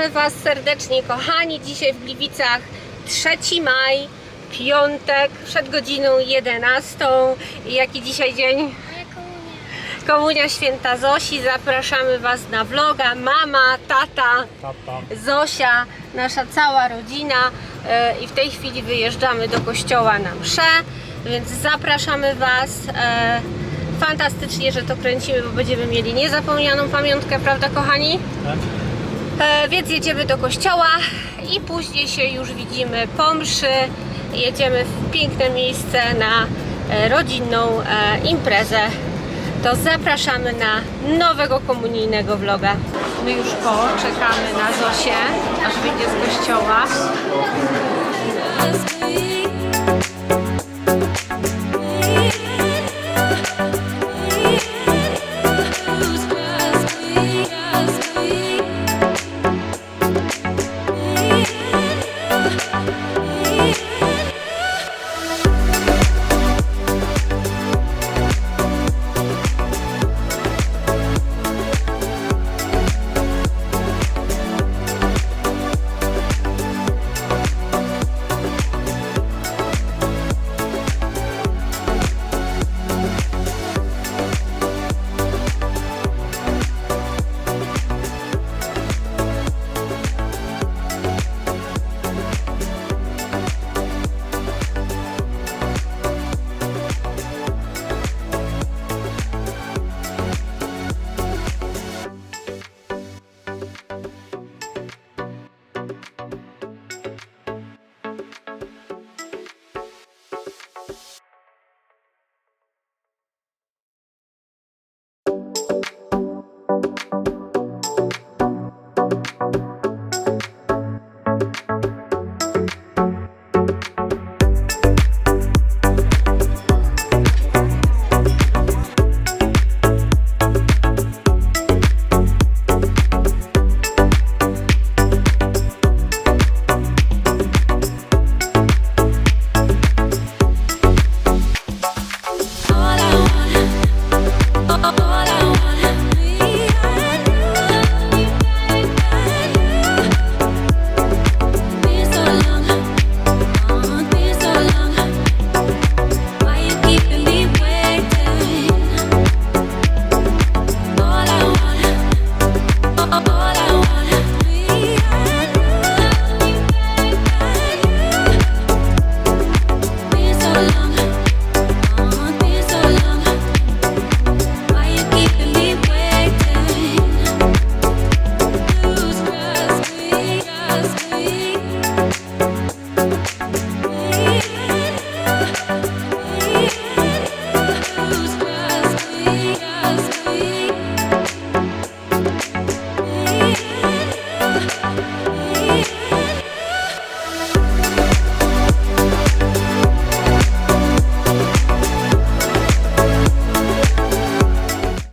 Witamy Was serdecznie, kochani. Dzisiaj w Gliwicach 3 maj, piątek, przed godziną 11. I jaki dzisiaj dzień? Komunia Święta Zosi. Zapraszamy Was na vloga. Mama, tata, Tata. Zosia, nasza cała rodzina. E, I w tej chwili wyjeżdżamy do kościoła na mszę, więc zapraszamy Was. E, Fantastycznie, że to kręcimy, bo będziemy mieli niezapomnianą pamiątkę, prawda, kochani? Tak? E, więc jedziemy do kościoła i później się już widzimy po mszy. Jedziemy w piękne miejsce na e, rodzinną e, imprezę. To zapraszamy na nowego komunijnego vloga. My już po czekamy na Zosię, aż wyjdzie z kościoła.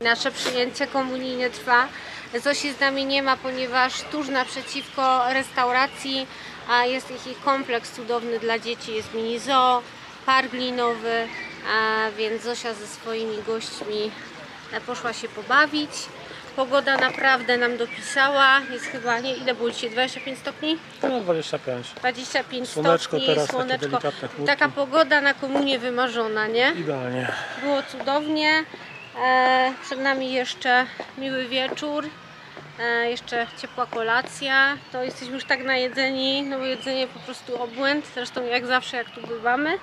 Nasze przyjęcie komunijne trwa. Zosi z nami nie ma, ponieważ tuż naprzeciwko restauracji a jest ich kompleks cudowny dla dzieci. Jest mini zoo, park linowy, a więc Zosia ze swoimi gośćmi e, poszła się pobawić. Pogoda naprawdę nam dopisała. Jest chyba, nie, ile było dzisiaj? 25 stopni? No 25. 25 Słoneczko stopni, teraz, słoneczko. Taka pogoda na komunie wymarzona, nie? Idealnie. Było cudownie. E, przed nami jeszcze miły wieczór. E, jeszcze ciepła kolacja. To jesteśmy już tak najedzeni, no bo jedzenie po prostu obłęd. Zresztą jak zawsze, jak tu bywamy.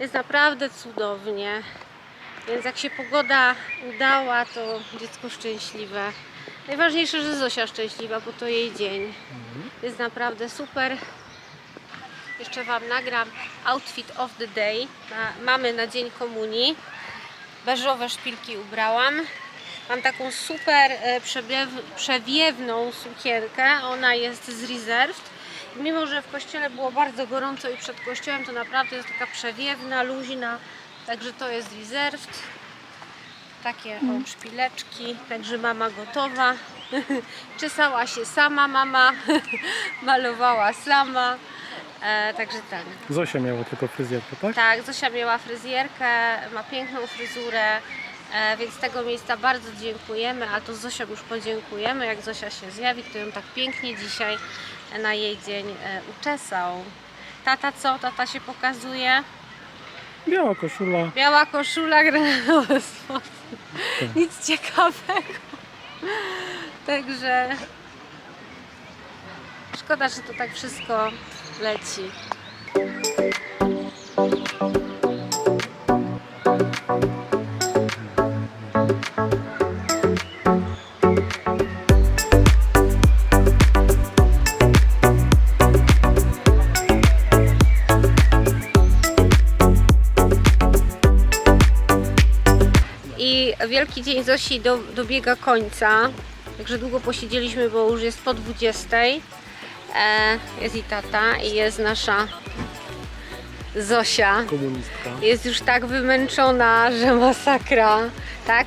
Jest naprawdę cudownie. Więc jak się pogoda udała, to dziecko szczęśliwe. Najważniejsze, że Zosia szczęśliwa, bo to jej dzień. Jest naprawdę super. Jeszcze Wam nagram outfit of the day. Na, mamy na dzień komunii. Beżowe szpilki ubrałam. Mam taką super e, przewiew, przewiewną sukienkę. Ona jest z Reserved. Mimo, że w kościele było bardzo gorąco i przed kościołem, to naprawdę jest taka przewiewna, luźna. Także to jest Reserved. Takie o, szpileczki. Także mama gotowa. Czesała się sama mama. Malowała sama. E, także tak. Zosia miała tylko fryzjerkę, tak? Tak, Zosia miała fryzjerkę, ma piękną fryzurę. E, więc z tego miejsca bardzo dziękujemy, a to z Zosią już podziękujemy. Jak Zosia się zjawi, to ją tak pięknie dzisiaj na jej dzień e, uczesał. Tata co? Tata się pokazuje. Biała koszula. Biała koszula, granatowe spodnie. Nic ciekawego. Także szkoda, że to tak wszystko leci. I Wielki Dzień Zosi do, dobiega końca. Także długo posiedzieliśmy, bo już jest po 20. E, jest i tata, i jest nasza Zosia. Komunistka. Jest już tak wymęczona, że masakra, tak?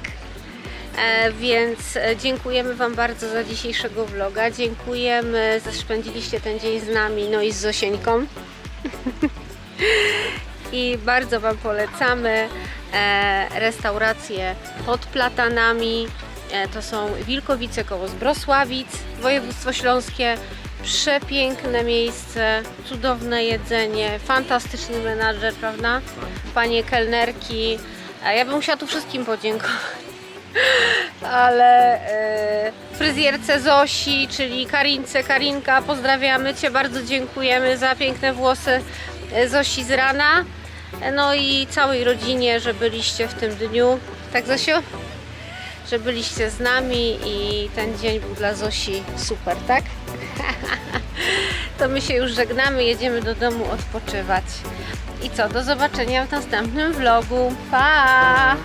E, więc e, dziękujemy Wam bardzo za dzisiejszego vloga. Dziękujemy, że spędziliście ten dzień z nami, no i z Zosieńką. I bardzo Wam polecamy e, restaurację pod platanami. E, to są Wilkowice koło Zbrosławic, województwo śląskie. Przepiękne miejsce, cudowne jedzenie, fantastyczny menadżer, prawda? Panie kelnerki. Ja bym musiała tu wszystkim podziękować. Ale e, fryzjerce Zosi, czyli Karince, Karinka, pozdrawiamy Cię, bardzo dziękujemy za piękne włosy e, Zosi z rana. E, No i całej rodzinie, że byliście w tym dniu. Tak Zosiu? Że byliście z nami i ten dzień był dla Zosi super, tak? to my się już żegnamy, jedziemy do domu odpoczywać. I co, do zobaczenia w następnym vlogu. Pa!